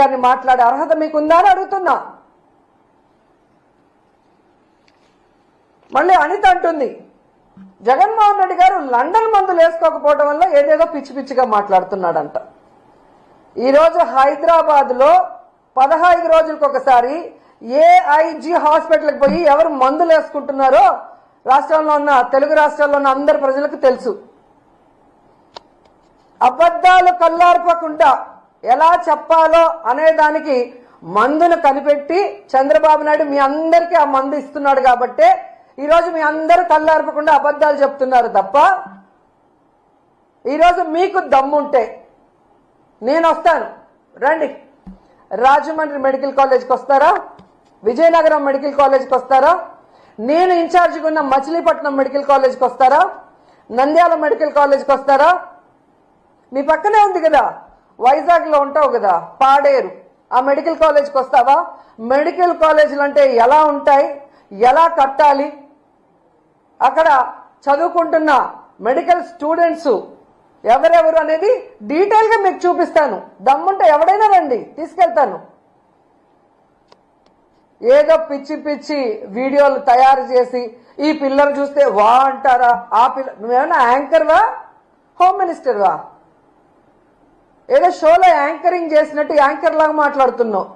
గారిని మాట్లాడే అర్హత మీకుందా అని అడుగుతున్నా. మళ్ళీ అనిత అంటుంది జగన్మోహన్ రెడ్డి గారు లండన్ మందులు వేసుకోకపోవడం వల్ల ఏదేదో పిచ్చి పిచ్చిగా మాట్లాడుతున్నాడంట. ఈరోజు హైదరాబాద్లో పదహైదు రోజులకు ఒకసారి ఏఐజీ హాస్పిటల్కి పోయి ఎవరు మందులు వేసుకుంటున్నారో రాష్ట్రంలో ఉన్న తెలుగు రాష్ట్రాల్లో ఉన్న అందరి ప్రజలకు తెలుసు. అబద్ధాలు కల్లార్పకుండా ఎలా చెప్పాలో అనేదానికి మందును కనిపెట్టి చంద్రబాబు నాయుడు మీ అందరికీ ఆ మందు ఇస్తున్నాడు కాబట్టే ఈరోజు మీ అందరూ కల్లార్పకుండా అబద్ధాలు చెప్తున్నారు తప్ప ఈరోజు మీకు దమ్ముంటే నేను వస్తాను. రండి. రాజమండ్రి మెడికల్ కాలేజ్కి వస్తారా? విజయనగరం మెడికల్ కాలేజ్కి వస్తారా? నేను ఇన్ఛార్జిగా ఉన్న మచిలీపట్నం మెడికల్ కాలేజ్కి వస్తారా? నంద్యాల మెడికల్ కాలేజ్కి వస్తారా? మీ పక్కనే ఉంది కదా. వైజాగ్లో ఉంటావు కదా పాడేరు. ఆ మెడికల్ కాలేజ్కి వస్తావా? మెడికల్ కాలేజీలు అంటే ఎలా ఉంటాయి? ఎలా కట్టాలి? అక్కడ చదువుకుంటున్న మెడికల్ స్టూడెంట్స్ ఎవరెవరు అనేది డీటెయిల్గా మీకు చూపిస్తాను. దమ్ముంటే ఎవడైనా రండి తీసుకెళ్తాను. ఏదో పిచ్చి పిచ్చి వీడియోలు తయారు చేసి ఈ పిల్లలు చూస్తే వా అంటారా? ఆ పిల్ల నువ్వేమన్నా యాంకర్వా? హోమ్ మినిస్టర్వా? ఏదో షోలో యాంకరింగ్ చేసినట్టు యాంకర్ లాగా మాట్లాడుతున్నావు.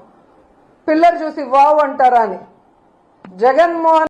పిల్లర్ చూసి వావ్ అంటారా అని. జగన్మోహన్